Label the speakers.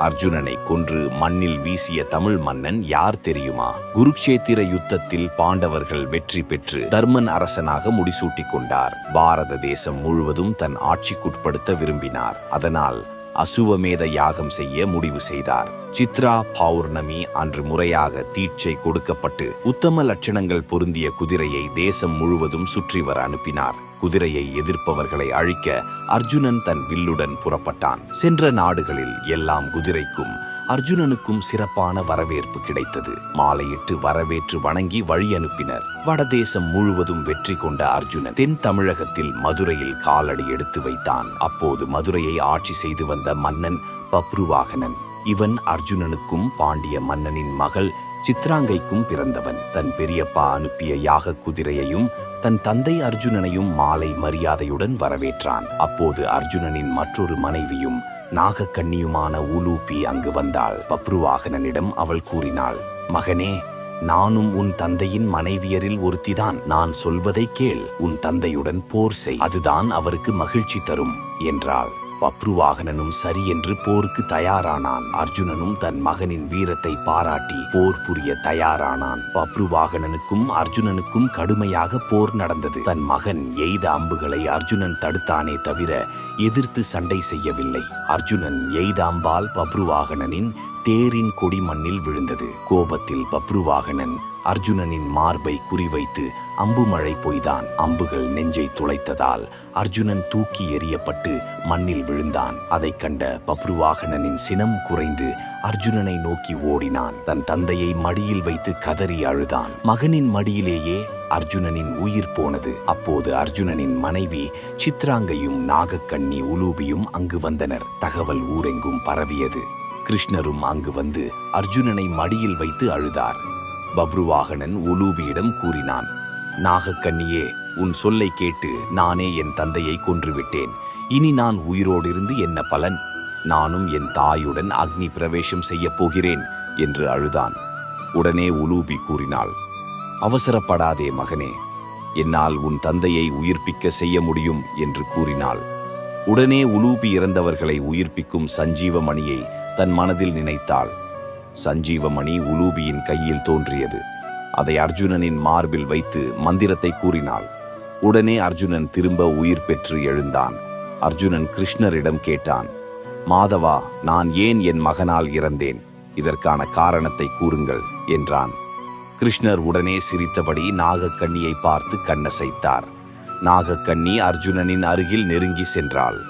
Speaker 1: அர்ஜுனனை கொன்று மண்ணில் வீசிய தமிழ் மன்னன் யார் தெரியுமா? குருக்ஷேத்திர யுத்தத்தில் பாண்டவர்கள் வெற்றி பெற்று தர்மன் அரசனாக முடிசூட்டிக் கொண்டார். பாரத தேசம் முழுவதும் தன் ஆட்சிக்குட்படுத்த விரும்பினார். அதனால் அசுவமேத யாகம் செய்ய முடிவு செய்தார். சித்ரா பௌர்ணமி அன்று முறையாக தீட்சை கொடுக்கப்பட்டு உத்தம லட்சணங்கள் பொருந்திய குதிரையை தேசம் முழுவதும் சுற்றி வர அனுப்பினார். குதிரையை எதிர்ப்பவர்களை அழிக்க அர்ஜுனன் தன் வில்லுடன் புறப்பட்டான். சென்ற நாடுகளில் எல்லாம் குதிரைக்கும் அர்ஜுனனுக்கும் சிறப்பான வரவேற்பு கிடைத்தது. மாலையிட்டு வரவேற்று வணங்கி வழி அனுப்பினர். வடதேசம் முழுவதும் வெற்றி கொண்ட அர்ஜுனன் தென் தமிழகத்தில் மதுரையில் காலடி எடுத்து வைத்தான். அப்போது மதுரையை ஆட்சி செய்து வந்த மன்னன் பப்ருவாகனன். இவன் அர்ஜுனனுக்கும் பாண்டிய மன்னனின் மகள் சித்ராங்கைக்கும் பிறந்தவன். தன் பெரியப்பா அனுப்பிய யாக குதிரையையும் தன் தந்தை அர்ஜுனனையும் மாலை மரியாதையுடன் வரவேற்றான். அப்போது அர்ஜுனனின் மற்றொரு மனைவியும் நாகக்கண்ணியுமான உலூபி அங்கு வந்தாள். பப்ருவாகனனிடம் அவள் கூறினாள் மகனே நானும் உன் தந்தையின் மனைவியரில் ஒருத்திதான். நான் சொல்வதை கேள். உன் தந்தையுடன் போர் செய். அதுதான் அவருக்கு மகிழ்ச்சி தரும் என்றாள். பப்ருவாகனனும் சரி என்று போருக்கு தயாரானான். அர்ஜுனனும் தன் மகனின் வீரத்தை பாராட்டி போர் புரிய தயாரானான். பப்ருவாகனனுக்கும் அர்ஜுனனுக்கும் கடுமையாக போர் நடந்தது. தன் மகன் எய்த அம்புகளை அர்ஜுனன் தடுத்தானே தவிர எதிர்த்து சண்டை செய்யவில்லை. அர்ஜுனன் எய்தாம்பால் பப்ருவாகனனின் தேரின் கொடி மண்ணில் விழுந்தது. கோபத்தில் பப்ருவாகனன் அர்ஜுனனின் மார்பை குறிவைத்து அம்பு மழை பொய்தான் அம்புகள் நெஞ்சை துளைத்ததால் அர்ஜுனன் தூக்கி எறியப்பட்டு மண்ணில் விழுந்தான். அதைக் கண்ட பப்ருவாகனனின் சினம் குறைந்து அர்ஜுனனை நோக்கி ஓடினான். தன் தந்தையை மடியில் வைத்து கதறி அழுதான். மகனின் மடியிலேயே அர்ஜுனனின் உயிர் போனது. அப்போது அர்ஜுனனின் மனைவி சித்ராங்கையும் நாகக்கண்ணி உலூபியும் அங்கு வந்தனர். தகவல் ஊரெங்கும் பரவியது. கிருஷ்ணரும் அங்கு வந்து அர்ஜுனனை மடியில் வைத்து அழுதார். பப்ருவாகனன் உலூபியிடம் கூறினான் நாகக்கண்ணியே உன் சொல்லை கேட்டு நானே என் தந்தையை கொன்றுவிட்டேன். இனி நான் உயிரோடு இருந்து என்ன பலன்? நானும் என் தாயுடன் அக்னி பிரவேசம் செய்யப் போகிறேன் என்று அழுதான். உடனே உலூபி கூறினாள் அவசரப்படாதே மகனே. என்னால் உன் தந்தையை உயிர்ப்பிக்க செய்ய முடியும் என்று கூறினாள். உடனே உலூபி இறந்தவர்களை உயிர்ப்பிக்கும் சஞ்சீவமணியை தன் மனதில் நினைத்தாள். சஞ்சீவமணி உலூபியின் கையில் தோன்றியது. அதை அர்ஜுனனின் மார்பில் வைத்து மந்திரத்தை கூறினாள். உடனே அர்ஜுனன் திரும்ப உயிர் பெற்று எழுந்தான். அர்ஜுனன் கிருஷ்ணரிடம் கேட்டான் மாதவா நான் ஏன் என் மகனால் இறந்தேன்? இதற்கான காரணத்தை கூறுங்கள் என்றான். கிருஷ்ணர் உடனே சிரித்தபடி நாகக்கண்ணியை பார்த்து கண்ணசைத்தார். நாகக்கண்ணி அர்ஜுனனின் அருகில் நெருங்கி சென்றாள்.